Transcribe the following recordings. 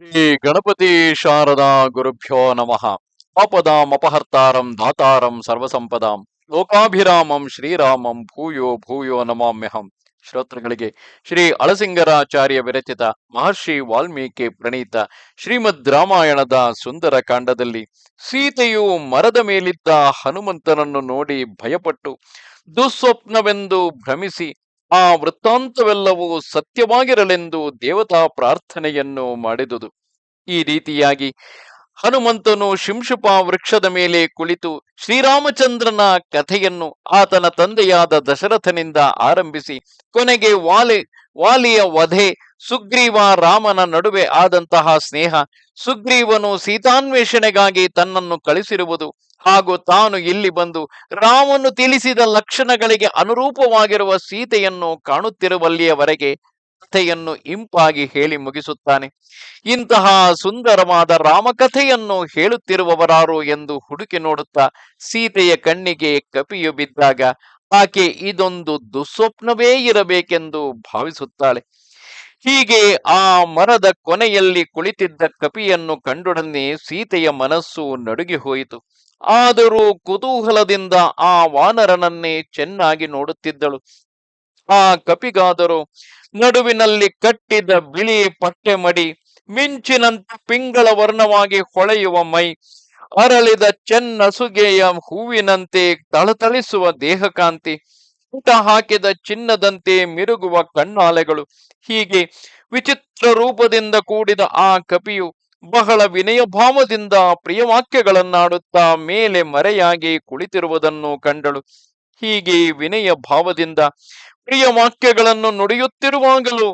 ಶ್ರೀ ಗಣಪತಿ ಶಾರದಾ ಗುರುಭ್ಯೋ ನಮಃ. ಪಾಪದಾಂ, ಅಪಹರ್ತಾರಂ ದಾತಾರಂ ಸರ್ವಸಂಪದಾಂ, ಲೋಕಾಭಿರಾಮಂ, ಶ್ರೀರಾಮಂ, ಭೂಯೋ ಭೂಯೋ ನಮಾಮ್ಯಹಂ. ಶ್ರೋತೃಗಳಿಗೆ ಶ್ರೀ ಅಳಸಿಂಗರಾಚಾರ್ಯ ವಿರಚಿತ ಮಹರ್ಷಿ ವಾಲ್ಮೀಕಿ ಪ್ರಣೀತ ಶ್ರೀಮದ್ ರಾಮಾಯಣದ ಸುಂದರ ಕಾಂಡದಲ್ಲಿ ಸೀತೆಯು ಮರದ ಮೇಲಿದ್ದ ಹನುಮಂತನನ್ನು ನೋಡಿ ಭಯಪಟ್ಟು ದುಸ್ವಪ್ನವೆಂದು ಭ್ರಮಿಸಿ ಆ ವೃತ್ತಾಂತವೆಲ್ಲವೂ ಸತ್ಯವಾಗಿರಲೆಂದು ದೇವತಾ ಪ್ರಾರ್ಥನೆಯನ್ನು ಮಾಡಿದುದು. ಈ ರೀತಿಯಾಗಿ ಹನುಮಂತನು ಶಿಂಶುಪ ವೃಕ್ಷದ ಮೇಲೆ ಕುಳಿತು ಶ್ರೀರಾಮಚಂದ್ರನ ಕಥೆಯನ್ನು ಆತನ ತಂದೆಯಾದ ದಶರಥನಿಂದ ಆರಂಭಿಸಿ ಕೊನೆಗೆ ವಾಲಿ, ವಾಲಿಯ ವಧೆ, ಸುಗ್ರೀವ ರಾಮನ ನಡುವೆ ಆದಂತಹ ಸ್ನೇಹ, ಸುಗ್ರೀವನು ಸೀತಾನ್ವೇಷಣೆಗಾಗಿ ತನ್ನನ್ನು ಕಳಿಸಿರುವುದು ಹಾಗೂ ತಾನು ಇಲ್ಲಿ ಬಂದು ರಾಮನು ತಿಳಿಸಿದ ಲಕ್ಷಣಗಳಿಗೆ ಅನುರೂಪವಾಗಿರುವ ಸೀತೆಯನ್ನು ಕಾಣುತ್ತಿರುವಲ್ಲಿಯವರೆಗೆ ಕಥೆಯನ್ನು ಇಂಪಾಗಿ ಹೇಳಿ ಮುಗಿಸುತ್ತಾನೆ. ಇಂತಹ ಸುಂದರವಾದ ರಾಮಕಥೆಯನ್ನು ಹೇಳುತ್ತಿರುವವರಾರು ಎಂದು ಹುಡುಕಿ ನೋಡುತ್ತಾ ಸೀತೆಯ ಕಣ್ಣಿಗೆ ಕಪಿಯು ಬಿದ್ದಾಗ ಆಕೆ ಇದೊಂದು ದುಸ್ವಪ್ನವೇ ಇರಬೇಕೆಂದು ಭಾವಿಸುತ್ತಾಳೆ. ಹೀಗೆ ಆ ಮರದ ಕೊನೆಯಲ್ಲಿ ಕುಳಿತಿದ್ದ ಕಪಿಯನ್ನು ಕಂಡೊಡನೆ ಸೀತೆಯ ಮನಸ್ಸು ನಡುಗಿ ಹೋಯಿತು. ಆದರೂ ಕುತೂಹಲದಿಂದ ಆ ವಾನರನನ್ನೇ ಚೆನ್ನಾಗಿ ನೋಡುತ್ತಿದ್ದಳು. ಆ ಕಪಿಗಾದರು ನಡುವಿನಲ್ಲಿ ಕಟ್ಟಿದ ಬಿಳಿ ಪಟ್ಟೆ ಮಡಿ ಮಿಂಚಿನಂತೆ ಪಿಂಗಳ ವರ್ಣವಾಗಿ ಹೊಳೆಯುವ ಮೈ, ಅರಳಿದ ಚೆನ್ನಸುಗೆಯ ಹೂವಿನಂತೆ ತಳತಳಿಸುವ ದೇಹಕಾಂತಿ, ಊಟ ಹಾಕಿದ ಚಿನ್ನದಂತೆ ಮಿರುಗುವ ಕಣ್ಣಾಲೆಗಳು. ಹೀಗೆ ವಿಚಿತ್ರ ರೂಪದಿಂದ ಕೂಡಿದ ಆ ಕಪಿಯು ಬಹಳ ವಿನಯ ಭಾವದಿಂದ ಪ್ರಿಯವಾಕ್ಯಗಳನ್ನಾಡುತ್ತಾ ಮೇಲೆ ಮರೆಯಾಗಿ ಕುಳಿತಿರುವುದನ್ನು ಕಂಡಳು. ಹೀಗೆ ವಿನಯ ಭಾವದಿಂದ ಪ್ರಿಯ ವಾಕ್ಯಗಳನ್ನು ನುಡಿಯುತ್ತಿರುವಾಗಲೂ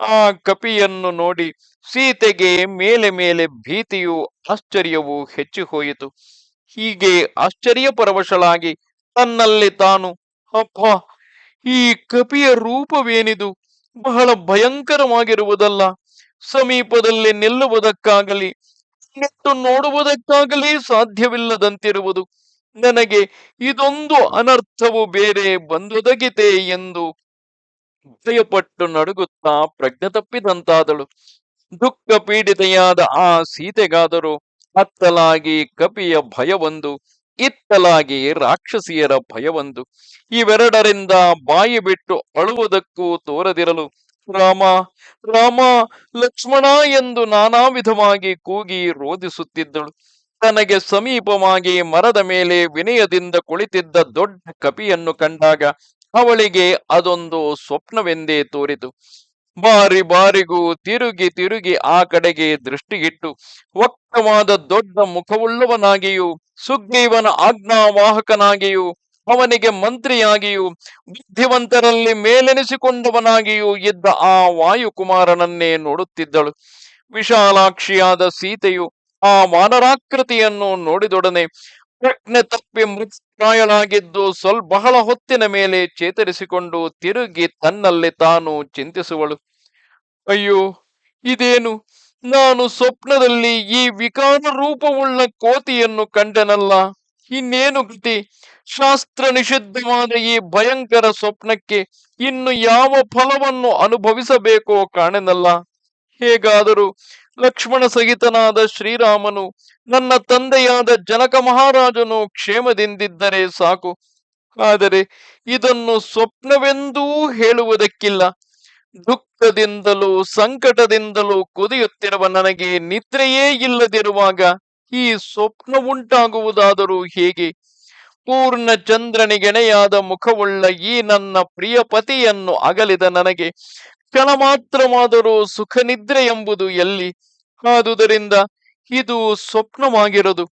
ಆ ಕಪಿಯನ್ನು ನೋಡಿ ಸೀತೆಗೆ ಮೇಲೆ ಮೇಲೆ ಭೀತಿಯು ಆಶ್ಚರ್ಯವೂ ಹೆಚ್ಚು ಹೋಯಿತು ಹೀಗೆ ಆಶ್ಚರ್ಯ ಪರವಶಳಾಗಿ ತನ್ನಲ್ಲಿ ತಾನು, ಅಪ್ಪ, ಈ ಕಪಿಯ ರೂಪವೇನಿದು? ಬಹಳ ಭಯಂಕರವಾಗಿರುವುದಲ್ಲ. ಸಮೀಪದಲ್ಲಿ ನಿಲ್ಲುವುದಕ್ಕಾಗಲಿ ನೆಟ್ಟು ನೋಡುವುದಕ್ಕಾಗಲಿ ಸಾಧ್ಯವಿಲ್ಲದಂತಿರುವುದು. ನನಗೆ ಇದೊಂದು ಅನರ್ಥವು ಬೇರೆ ಬಂದೊದಗಿತೆ ಎಂದು ಭಯಪಟ್ಟು ನಡುಗುತ್ತಾ ಪ್ರಜ್ಞೆ ತಪ್ಪಿದಂತಾದಳು ದುಃಖ ಪೀಡಿತೆಯಾದ ಆ ಸೀತೆಗಾದರೂ ಅತ್ತಲಾಗಿ ಕಪಿಯ ಭಯವೊಂದು, ಇತ್ತಲಾಗಿ ರಾಕ್ಷಸಿಯರ ಭಯವೊಂದು. ಇವೆರಡರಿಂದ ಬಾಯಿ ಬಿಟ್ಟು ಅಳುವುದಕ್ಕೂ ತೋರದಿರಲು, ರಾಮ ರಾಮ, ಲಕ್ಷ್ಮಣ ಎಂದು ನಾನಾ ವಿಧವಾಗಿ ಕೂಗಿ ರೋಧಿಸುತ್ತಿದ್ದಳು. ತನಗೆ ಸಮೀಪವಾಗಿ ಮರದ ಮೇಲೆ ವಿನಯದಿಂದ ಕುಳಿತಿದ್ದ ದೊಡ್ಡ ಕಪಿಯನ್ನು ಕಂಡಾಗ ಅವಳಿಗೆ ಅದೊಂದು ಸ್ವಪ್ನವೆಂದೇ ತೋರಿತು. ಬಾರಿ ಬಾರಿಗೂ ತಿರುಗಿ ತಿರುಗಿ ಆ ಕಡೆಗೆ ದೃಷ್ಟಿಗಿಟ್ಟು ವಕ್ತವಾದ ದೊಡ್ಡ ಮುಖವುಳ್ಳವನಾಗಿಯೂ, ಸುಗ್ರೀವನ ಆಜ್ಞಾವಾಹಕನಾಗಿಯೂ, ಅವನಿಗೆ ಮಂತ್ರಿಯಾಗಿಯೂ, ಬುದ್ಧಿವಂತರಲ್ಲಿ ಮೇಲೆನಿಸಿಕೊಂಡವನಾಗಿಯೂ ಇದ್ದ ಆ ವಾಯುಕುಮಾರನನ್ನೇ ನೋಡುತ್ತಿದ್ದಳು. ವಿಶಾಲಾಕ್ಷಿಯಾದ ಸೀತೆಯು ಆ ವಾನರಾಕೃತಿಯನ್ನು ನೋಡಿದೊಡನೆ ಪ್ರಜ್ಞೆ ತಪ್ಪಿ ಮೃತಪ್ರಾಯಳಾಗಿದ್ದು ಸ್ವಲ್ಪ ಬಹಳ ಹೊತ್ತಿನ ಮೇಲೆ ಚೇತರಿಸಿಕೊಂಡು ತಿರುಗಿ ತನ್ನಲ್ಲಿ ತಾನು ಚಿಂತಿಸುವಳು. ಅಯ್ಯೋ, ಇದೇನು? ನಾನು ಸ್ವಪ್ನದಲ್ಲಿ ಈ ವಿಕಾರ ರೂಪವುಳ್ಳ ಕೋತಿಯನ್ನು ಕಂಡನಲ್ಲ. ಇನ್ನೇನು ಗತಿ ಶಾಸ್ತ್ರ ನಿಷಿದ್ಧವಾದ ಈ ಭಯಂಕರ ಸ್ವಪ್ನಕ್ಕೆ ಇನ್ನು ಯಾವ ಫಲವನ್ನು ಅನುಭವಿಸಬೇಕೋ ಕಾಣೆನಲ್ಲ. ಹೇಗಾದರೂ ಲಕ್ಷ್ಮಣ ಸಹಿತನಾದ ಶ್ರೀರಾಮನು ನನ್ನ ತಂದೆಯಾದ ಜನಕ ಮಹಾರಾಜನು ಕ್ಷೇಮದಿಂದಿದ್ದರೆ ಸಾಕು. ಆದರೆ ಇದನ್ನು ಸ್ವಪ್ನವೆಂದೂ ಹೇಳುವುದಕ್ಕಿಲ್ಲ. ದುಃಖದಿಂದಲೂ ಸಂಕಟದಿಂದಲೂ ಕುದಿಯುತ್ತಿರುವ ನನಗೆ ನಿದ್ರೆಯೇ ಇಲ್ಲದಿರುವಾಗ ಈ ಸ್ವಪ್ನ ಉಂಟಾಗುವುದಾದರೂ ಹೇಗೆ? ಪೂರ್ಣ ಚಂದ್ರನಿಗೆಣೆಯಾದ ಮುಖವುಳ್ಳ ಈ ನನ್ನ ಪ್ರಿಯ ಪತಿಯನ್ನು ಅಗಲಿದ ನನಗೆ ಕ್ಷಣ ಮಾತ್ರವಾದರೂ ಸುಖ ನಿದ್ರೆ ಎಂಬುದು ಎಲ್ಲಿ? ಆದುದರಿಂದ ಇದು ಸ್ವಪ್ನವಾಗಿರದು.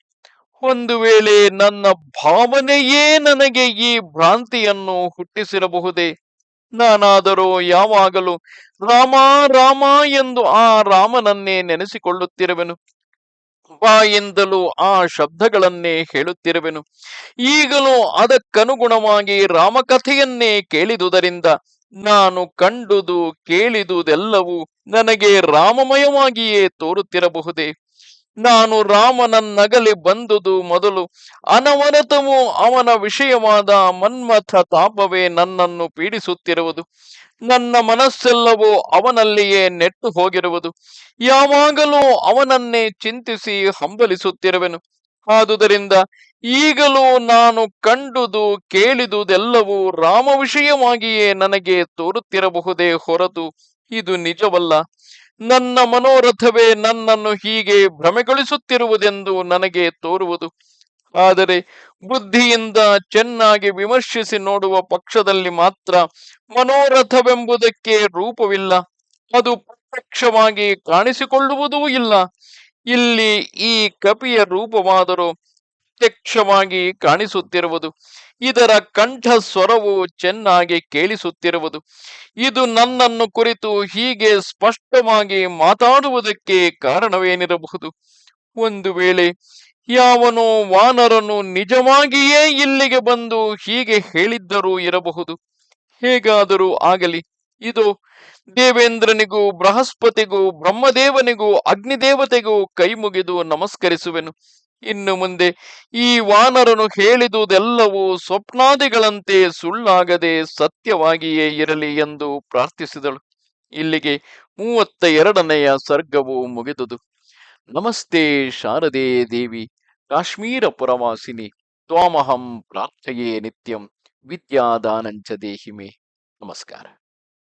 ಒಂದು ವೇಳೆ ನನ್ನ ಭಾವನೆಯೇ ನನಗೆ ಈ ಭ್ರಾಂತಿಯನ್ನು ಹುಟ್ಟಿಸಿರಬಹುದೇ? ನಾನಾದರೂ ಯಾವಾಗಲೂ ರಾಮ ರಾಮ ಎಂದು ಆ ರಾಮನನ್ನೇ ನೆನೆಸಿಕೊಳ್ಳುತ್ತಿರುವೆನು. ಬಾಯಿಂದಲೂ ಆ ಶಬ್ದಗಳನ್ನೇ ಹೇಳುತ್ತಿರುವೆನು. ಈಗಲೂ ಅದಕ್ಕನುಗುಣವಾಗಿ ರಾಮಕಥೆಯನ್ನೇ ಕೇಳಿದುದರಿಂದ ನಾನು ಕಂಡುದು ಕೇಳಿದುದೆಲ್ಲವೂ ನನಗೆ ರಾಮಮಯವಾಗಿಯೇ ತೋರುತ್ತಿರಬಹುದೇ? ನಾನು ರಾಮನನ್ನಗಲಿ ಬಂದುದು ಮೊದಲು. ಅನವನತವೂ ಅವನ ವಿಷಯವಾದ ಮನ್ಮಥ ತಾಪವೇ ನನ್ನನ್ನು ಪೀಡಿಸುತ್ತಿರುವುದು. ನನ್ನ ಮನಸ್ಸೆಲ್ಲವೂ ಅವನಲ್ಲಿಯೇ ನೆಟ್ಟು ಹೋಗಿರುವುದು. ಯಾವಾಗಲೂ ಅವನನ್ನೇ ಚಿಂತಿಸಿ ಹಂಬಲಿಸುತ್ತಿರುವೆನು. ಆದುದರಿಂದ ಈಗಲೂ ನಾನು ಕಂಡುದು ಕೇಳಿದುದೆಲ್ಲವೂ ರಾಮ ವಿಷಯವಾಗಿಯೇ ನನಗೆ ತೋರುತ್ತಿರಬಹುದೇ ಹೊರತು ಇದು ನಿಜವಲ್ಲ. ನನ್ನ ಮನೋರಥವೇ ನನ್ನನ್ನು ಹೀಗೆ ಭ್ರಮೆಗೊಳಿಸುತ್ತಿರುವುದೆಂದು ನನಗೆ ತೋರುವುದು. ಆದರೆ ಬುದ್ಧಿಯಿಂದ ಚೆನ್ನಾಗಿ ವಿಮರ್ಶಿಸಿ ನೋಡುವ ಪಕ್ಷದಲ್ಲಿ ಮಾತ್ರ ಮನೋರಥವೆಂಬುದಕ್ಕೆ ರೂಪವಿಲ್ಲ. ಅದು ಪ್ರತ್ಯಕ್ಷವಾಗಿ ಕಾಣಿಸಿಕೊಳ್ಳುವುದೂ ಇಲ್ಲ. ಇಲ್ಲಿ ಈ ಕಪಿಯ ರೂಪವಾದರೂ ಪ್ರತ್ಯಕ್ಷವಾಗಿ ಕಾಣಿಸುತ್ತಿರುವುದು. ಇದರ ಕಂಠ ಸ್ವರವು ಚೆನ್ನಾಗಿ ಕೇಳಿಸುತ್ತಿರುವುದು. ಇದು ನನ್ನನ್ನು ಕುರಿತು ಹೀಗೆ ಸ್ಪಷ್ಟವಾಗಿ ಮಾತಾಡುವುದಕ್ಕೆ ಕಾರಣವೇನಿರಬಹುದು? ಒಂದು ವೇಳೆ ಯಾವನೋ ವಾನರನು ನಿಜವಾಗಿಯೇ ಇಲ್ಲಿಗೆ ಬಂದು ಹೀಗೆ ಹೇಳಿದ್ದರೂ ಇರಬಹುದು. ಹೇಗಾದರೂ ಆಗಲಿ. ಇದು ದೇವೇಂದ್ರನಿಗೂ, ಬೃಹಸ್ಪತಿಗೂ, ಬ್ರಹ್ಮದೇವನಿಗೂ, ಅಗ್ನಿದೇವತೆಗೂ ಕೈ ಮುಗಿದು ನಮಸ್ಕರಿಸುವೆನು. ಇನ್ನು ಮುಂದೆ ಈ ವಾನರನು ಹೇಳಿದುದೆಲ್ಲವೂ ಸ್ವಪ್ನಾದಿಗಳಂತೆ ಸುಳ್ಳಾಗದೆ ಸತ್ಯವಾಗಿಯೇ ಇರಲಿ ಎಂದು ಪ್ರಾರ್ಥಿಸಿದಳು. ಇಲ್ಲಿಗೆ ಮೂವತ್ತ ಎರಡನೆಯ ಸರ್ಗವು ಮುಗಿದುದು. ನಮಸ್ತೆ ಶಾರದೆ ದೇವಿ, ಕಾಶ್ಮೀರ ಪುರವಾಸಿನಿ, ತ್ವಾಮಹಂ ಪ್ರಾರ್ಥೆಯೇ ನಿತ್ಯಂ, ವಿದ್ಯಾದಾನಂಚ ದೇಹಿಮೆ. ನಮಸ್ಕಾರ.